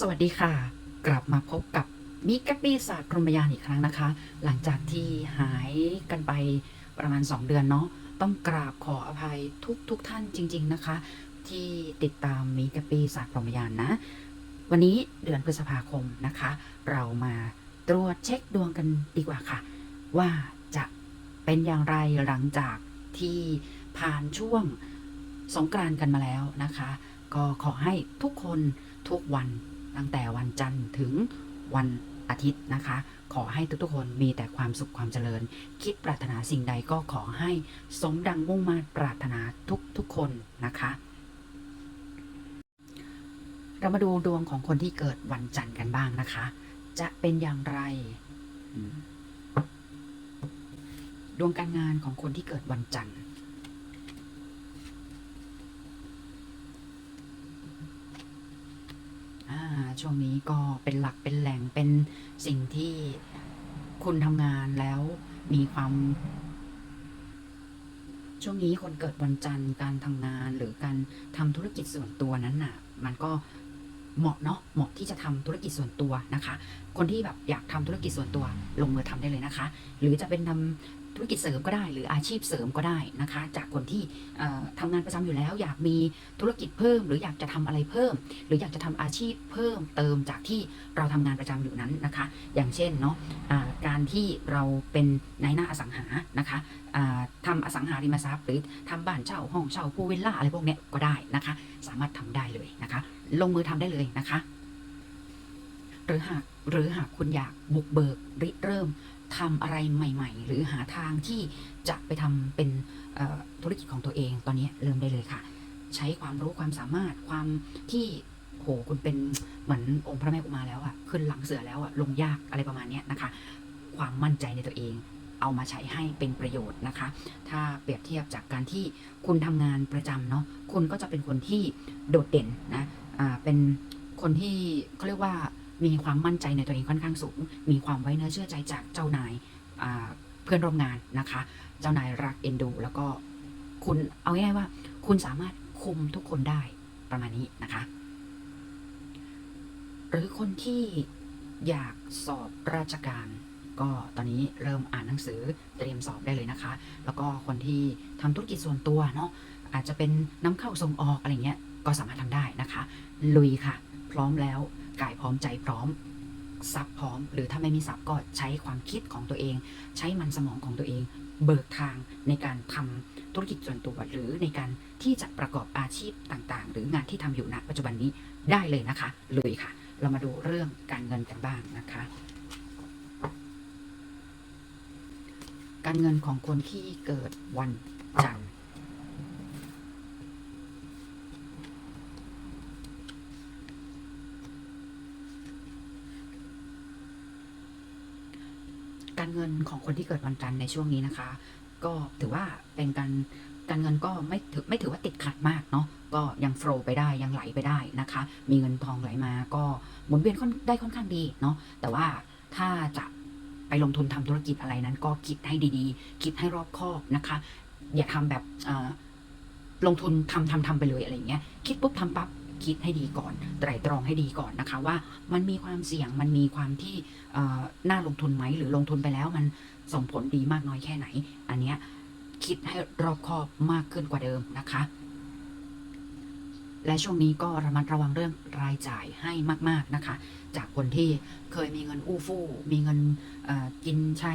สวัสดีค่ะ กลับมาพบกับมิกะปีศาจพรหมยานอีกครั้งนะคะ หลังจากที่หายกันไปประมาณ 2 เดือนเนาะต้องกราบขออภัยทุกทุกท่านจริง ๆนะคะ ที่ติดตามมิกะปีศาจพรหมยานนะ วันนี้เดือนพฤษภาคมนะคะ เรามาตรวจเช็คดวงกันดีกว่าค่ะ ว่าจะเป็นอย่างไรหลังจากที่ผ่านช่วงสงกรานกันมาแล้วนะคะ ก็ขอให้ทุกคนทุกวัน ตั้งแต่วันจันทร์ถึงวันอาทิตย์นะคะ ขอให้ทุกๆคนมีแต่ความสุขความเจริญ คิดปรารถนาสิ่งใดก็ขอให้สมดังมุ่งมาปรารถนาทุกๆคนนะคะ เรามาดูดวงของคนที่เกิดวันจันทร์กันบ้างนะคะ จะเป็นอย่างไรอืมดวงการงานของคนที่เกิดวันจันทร์ อ่า ช่วงนี้ก็เป็นหลักเป็นแหล่งเป็นสิ่งที่คุณทำงานแล้วมีความ ช่วงนี้คนเกิดวันจันทร์การทำงานหรือการทำธุรกิจส่วนตัวนั้นน่ะ มันก็เหมาะเนาะเหมาะที่จะทำธุรกิจส่วนตัวนะคะ คนที่แบบอยากทำธุรกิจส่วนตัวลงมือทำได้เลยนะคะ หรือจะเป็นทำ ธุรกิจเสริมก็ได้ หรืออาชีพเสริมก็ได้นะคะ จากคนที่เอ่อทำงานประจำอยู่แล้ว อยากมีธุรกิจเพิ่ม หรืออยากจะทำอะไรเพิ่ม หรืออยากจะทำอาชีพเพิ่มเติมจากที่เราทำงานประจำอยู่นั้นนะคะ อย่างเช่นเนาะอ่าการที่เราเป็นนายหน้าอสังหานะคะอ่าทำอสังหาริมทรัพย์หรือทำบ้านเช่าห้องเช่าพูวิลล่าอะไรพวกนี้ก็ได้นะคะ สามารถทำได้เลยนะคะ ลงมือทำได้เลยนะคะ หรือหากหรือหากคุณอยากบุกเบิกริเริ่มทำอะไรใหม่ ๆ หรือหาทางที่จะไปทำเป็นธุรกิจของตัวเอง ตอนนี้เริ่มได้เลยค่ะ ใช้ความรู้ความสามารถความที่โหคุณเป็นเหมือนองค์พระแม่อุมาแล้วอะขึ้นหลังเสือแล้วอะลงยากอะไรประมาณนี้นะคะ ความมั่นใจในตัวเองเอามาใช้ให้เป็นประโยชน์นะคะ ถ้าเปรียบเทียบจากการที่คุณทำงานประจำเนาะ คุณก็จะเป็นคนที่โดดเด่นนะ อ่า เป็นคนที่เขาเรียกว่า มีความมั่นใจในตัวเองค่อนข้างสูง มีความไว้เนื้อเชื่อใจจากเจ้านายเพื่อนร่วมงานนะคะ เจ้านายรักเอ็นดู แล้วก็คุณเอาง่ายๆว่า คุณสามารถคุมทุกคนได้ประมาณนี้นะคะ หรือคนที่อยากสอบราชการ ก็ตอนนี้เริ่มอ่านหนังสือเตรียมสอบได้เลยนะคะ แล้วก็คนที่ทำธุรกิจส่วนตัวเนาะอาจจะเป็นน้ำเข้าส่งออกอะไรเงี้ยก็สามารถทำได้นะคะ ลุยค่ะ พร้อมแล้ว กายพร้อมใจพร้อมซับพร้อม หรือถ้าไม่มีซับก็ใช้ความคิดของตัวเอง ใช้มันสมองของตัวเอง เบิกทางในการทำธุรกิจส่วนตัวหรือในการที่จะประกอบอาชีพต่างๆ หรืองานที่ทำอยู่ณปัจจุบันนี้ได้เลยนะคะลุยค่ะ เรามาดูเรื่องการเงินกันบ้างนะคะ การเงินของคนที่เกิดวันจันทร์ การเงินของคนที่เกิดวันจันทร์ในช่วงนี้นะคะ ก็ถือว่าเป็นการการเงินก็ไม่ถือไม่ถือว่าติดขัดมากเนาะก็ยังโฟลไปได้ยังไหลไปได้นะคะ มีเงินทองไหลมาก็หมุนเวียนได้ค่อนข้างดีเนาะแต่ว่าถ้าจะไปลงทุนทำธุรกิจอะไรนั้น ก็คิดให้ดีๆ คิดให้รอบคอบนะคะ อย่าทำแบบลงทุนทำทำทำไปเลยอะไรอย่างเงี้ยคิดปุ๊บทำปั๊บ คิดให้ดีก่อน ไตร่ตรองให้ดีก่อนนะคะ ว่ามันมีความเสี่ยงมันมีความที่น่าลงทุนไหมหรือลงทุนไปแล้วมันส่งผลดีมากน้อยแค่ไหน อันเนี้ยคิดให้รอบคอบมากขึ้นกว่าเดิมนะคะ และช่วงนี้ก็ระมัดระวังเรื่องรายจ่ายให้มาก ๆนะคะ จากคนที่เคยมีเงินอู้ฟู่มีเงินกินใช้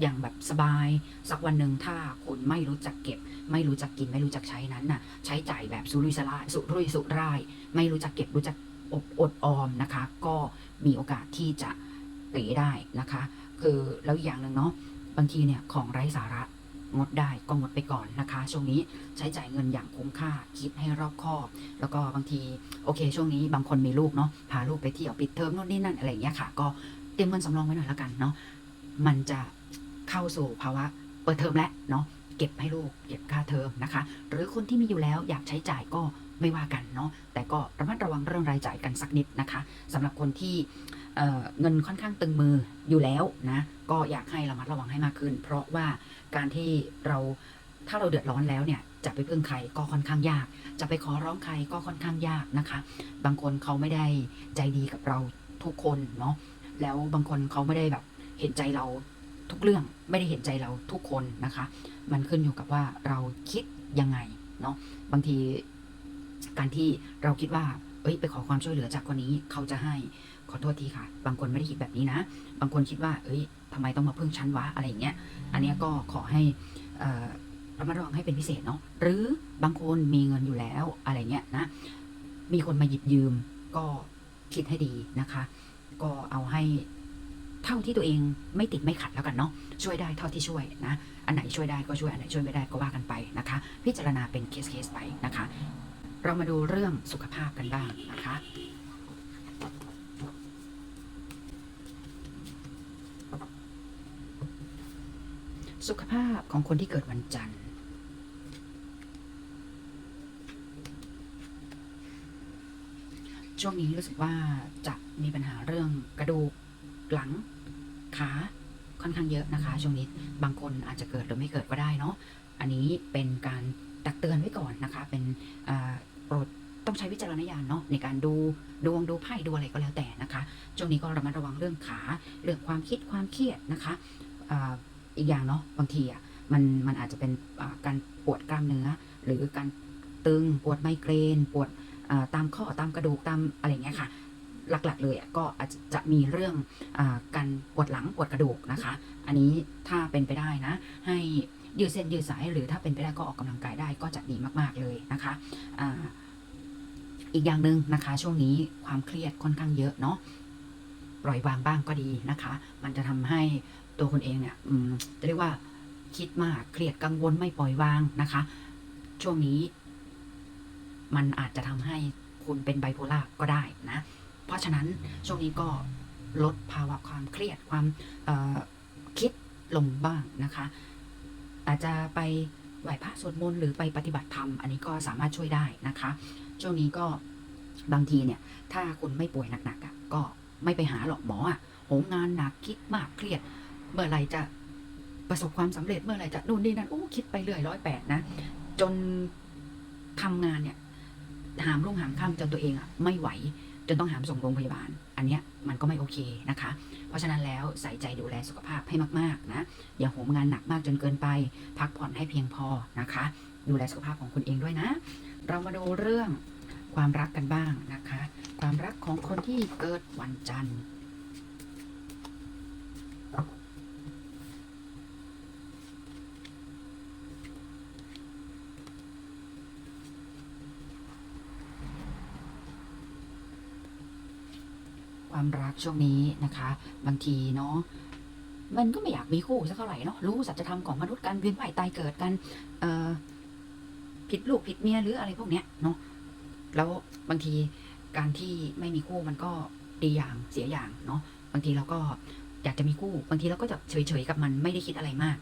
อย่างแบบสบาย สักวันหนึ่งถ้าคุณไม่รู้จักเก็บ ไม่รู้จักกินไม่รู้จักใช้นั้นน่ะ ใช้จ่ายแบบสุรุ่ยสลายสุรุ่ยสุร่าย ไม่รู้จักเก็บรู้จักอบอดออมนะคะ ก็มีโอกาสที่จะเป๋ได้นะคะ คือแล้วอีกอย่างหนึ่งเนาะบางทีเนี่ยของไร้สาระงดได้ก็งดไปก่อนนะคะ ช่วงนี้ใช้จ่ายเงินอย่างคุ้มค่าคิดให้รอบคอบ แล้วก็บางทีโอเค ช่วงนี้บางคนมีลูกเนาะพาลูกไปเที่ยวปิดเทอมนู่นนี่นั่นอะไรอย่างเงี้ยค่ะ ก็เตรียมเงินสำรองไว้หน่อยละกันเนาะมันจะ เข้าสู่ภาวะเปิดเทอมแล้วเนาะเก็บให้ลูกเก็บค่าเทอมนะคะ หรือคนที่มีอยู่แล้วอยากใช้จ่ายก็ไม่ว่ากันเนาะแต่ก็ระมัดระวังเรื่องรายจ่ายกันสักนิดนะคะสำหรับคนที่เเงินค่อนข้างตึงมืออยู่แล้วนะก็อยากให้ระมัดระวังให้มากขึ้น เพราะว่าการที่เราถ้าเราเดือดร้อนแล้วเนี่ยจะไปพึ่งใครก็ค่อนข้างยาก จะไปขอร้องใครก็ค่อนข้างยากนะคะ บางคนเขาไม่ได้ใจดีกับเราทุกคนเนาะแล้วบางคนเขาไม่ได้แบบเห็นใจเรา ทุกเรื่องไม่ได้เห็นใจเราทุกคนนะคะ มันขึ้นอยู่กับว่าเราคิดยังไงเนาะบางทีการที่เราคิดว่า เอ้ยไปขอความช่วยเหลือจากคนนี้เขาจะให้ขอโทษทีค่ะ บางคนไม่ได้คิดแบบนี้นะ บางคนคิดว่า เอ้ยทำไมต้องมาพึ่งฉันวะอะไรอย่างเงี้ย อันนี้ก็ขอให้ระมัดระวังให้เป็นพิเศษเนาะ หรือบางคนมีเงินอยู่แล้วอะไรเงี้ยนะ มีคนมาหยิบยืมก็คิดให้ดีนะคะ ก็เอาให้ เท่าที่ตัวเองไม่ติดไม่ขัดแล้วกันเนาะช่วยได้เท่าที่ช่วยนะ อันไหนช่วยได้ก็ช่วยอันไหนช่วยไม่ได้ก็ว่ากันไปนะคะ พิจารณาเป็นเคสเคสไปนะคะ เรามาดูเรื่องสุขภาพกันบ้างนะคะสุขภาพของคนที่เกิดวันจันทร์ ช่วงนี้รู้สึกว่าจะมีปัญหาเรื่องกระดูกหลัง ขาค่อนข้างเยอะนะคะ ช่วงนี้บางคนอาจจะเกิดหรือไม่เกิดก็ได้เนาะอันนี้เป็นการตักเตือนไว้ก่อนนะคะ เป็นโปรดต้องใช้วิจารณญาณเนาะในการดูดวงดูไพ่ดูอะไรก็แล้วแต่นะคะช่วงนี้ก็ระมัดระวังเรื่องขาเรื่องความคิดความเครียดนะคะอ,อีกอย่างเนาะบางทีอะมันมันอาจจะเป็นการปวดกล้ามเนื้อ หรือการตึงปวดไมเกรน ปวดตามข้อตามกระดูกตามอะไรเงี้ยค่ะ หลักๆ เลยก็อาจจะมีเรื่องอการปวดหลังปวดกระดูกนะคะ อันนี้ถ้าเป็นไปได้นะ ให้ยืดเส้นยืดสายหรือถ้าเป็นไปได้ก็ออกกำลังกายได้ก็จะดีมากๆเลยนะคะอ,อีกอย่างหนึ่งนะคะ ช่วงนี้ความเครียดค่อนข้างเยอะเนาะปล่อยวางบ้างก็ดีนะคะ มันจะทำให้ตัวคุณเองเนี่ยจะเรียกว่าคิดมากเครียดกังวลไม่ปล่อยวางนะคะ ช่วงนี้มันอาจจะทำให้คุณเป็นไบโพล่าก็ได้นะ เพราะฉะนั้นช่วงนี้ก็ลดภาวะความเครียดความคิดลงบ้างนะคะ อาจจะไปไหว้พระสวดมนต์หรือไปปฏิบัติธรรม อันนี้ก็สามารถช่วยได้นะคะ ช่วงนี้ก็บางทีเนี่ย ถ้าคุณไม่ป่วยหนักๆก็ไม่ไปหาหรอกหมออะโหมงานหนักคิดมากเครียด เมื่อไหรจะประสบความสำเร็จเมื่อไหรจะนู่นนี่นั่นโอ้คิดไปเรื่อยร้อยแปดนะ จนทำงานเนี่ยหามรุ่งหามค่ำจนตัวเองอะไม่ไหว จนต้องหามส่งโรงพยาบาล อันเนี้ยมันก็ไม่โอเคนะคะ เพราะฉะนั้นแล้วใส่ใจดูแลสุขภาพให้มากๆนะอย่าโหมงานหนักมากจนเกินไป พักผ่อนให้เพียงพอนะคะ ดูแลสุขภาพของคุณเองด้วยนะ เรามาดูเรื่องความรักกันบ้างนะคะ ความรักของคนที่เกิดวันจันทร์ ความรักช่วงนี้นะคะ บางทีเนาะมันก็ไม่อยากมีคู่สักเท่าไหร่เนาะรู้สัจธรรมของมนุษย์การเวียนว่ายตายเกิดกันเอ่อผิดลูกผิดเมียหรืออะไรพวกเนี้ยเนาะแล้วบางทีการที่ไม่มีคู่มันก็ดีอย่างเสียอย่างเนาะบางทีเราก็อยากจะมีคู่ บางทีเราก็จะเฉยๆกับมันไม่ได้คิดอะไรมาก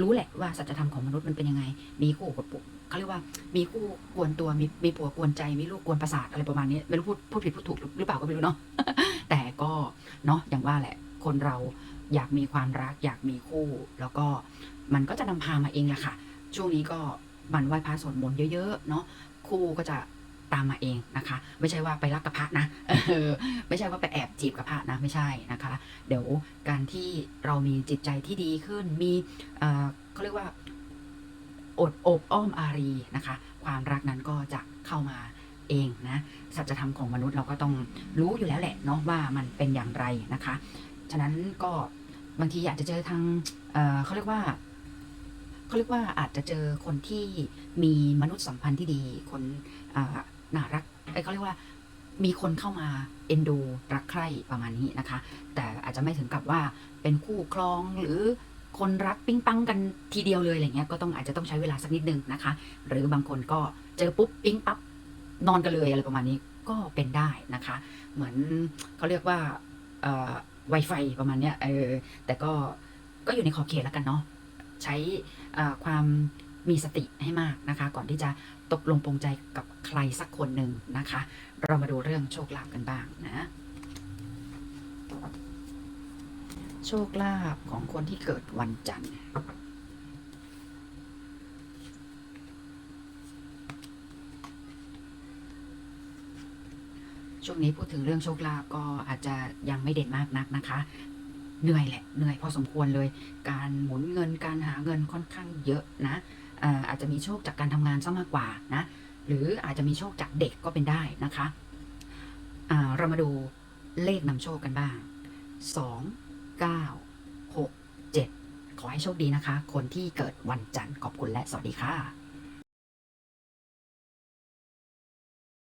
รู้แหละว่าสัจธรรมของมนุษย์มันเป็นยังไง มีคู่กดปุก เขาเรียกว่ามีคู่กวนตัวมีมีผัวกวนใจมีลูกกวนประสาทอะไรประมาณนี้ไม่รู้พูดพูดผิดพูดถูกหรือเปล่าก็ไม่รู้เนาะแต่ก็เนาะอย่างว่าแหละคนเราอยากมีความรัก อยากมีคู่ แล้วก็มันก็จะนำพามาเองแหละค่ะ ช่วงนี้ก็หมันไหว้พระสวดมนต์เยอะๆเนาะคู่ก็จะตามมาเองนะคะ ไม่ใช่ว่าไปรักกับพระนะไม่ใช่ว่าไปแอบจีบกับพระนะไม่ใช่นะคะ เดี๋ยวการที่เรามีจิตใจที่ดีขึ้นมีเออเขาเรียกว่า อดอบอ้อมอารีนะคะ ความรักนั้นก็จะเข้ามาเองนะสัจธรรมของมนุษย์เราก็ต้องรู้อยู่แล้วแหละเนาะว่ามันเป็นอย่างไรนะคะ ฉะนั้นก็บางทีอาจจะเจอทางเเขาเรียกว่าเขาเรียกว่าอาจจะเจอคนที่มีมนุษยสัมพันธ์ที่ดี คนน่ารักเอ้เขาเรียกว่ามีคนเข้ามาเอ็นดูรักใคร่ประมาณนี้นะคะ แต่อาจจะไม่ถึงกับว่าเป็นคู่ครองหรือ คนรักปิ๊งปังกันทีเดียวเลยอะไรเงี้ยก็ต้องอาจจะต้องใช้เวลาสักนิดนึงนะคะ หรือบางคนก็เจอปุ๊บปิ๊งปั๊บนอนกันเลยอะไรประมาณนี้ก็เป็นได้นะคะ เหมือนเขาเรียกว่าเอ่อ Wi-Fi ประมาณเนี้ยเออแต่ก็ก็อยู่ในขอบเขตแล้วกันเนาะใช้อ่อความมีสติให้มากนะคะ ก่อนที่จะตกลงปรงใจกับใครสักคนหนึ่งนะคะ เรามาดูเรื่องโชคลาภกันบ้างนะ โชคลาภของคนที่เกิดวันจันทร์ช่วงนี้พูดถึงเรื่องโชคลาภก็อาจจะยังไม่เด่นมากนักนะคะ เหนื่อยแหละ เหนื่อยพอสมควรเลย การหมุนเงินการหาเงินค่อนข้างเยอะนะอาจจะมีโชคจากการทำงานซะมากกว่านะ หรืออาจจะมีโชคจากเด็กก็เป็นได้นะคะ เรามาดูเลขนำโชคกันบ้าง 2 9 6 7 ขอให้โชคดีนะคะ คนที่เกิดวันจันทร์ขอบคุณและสวัสดีค่ะ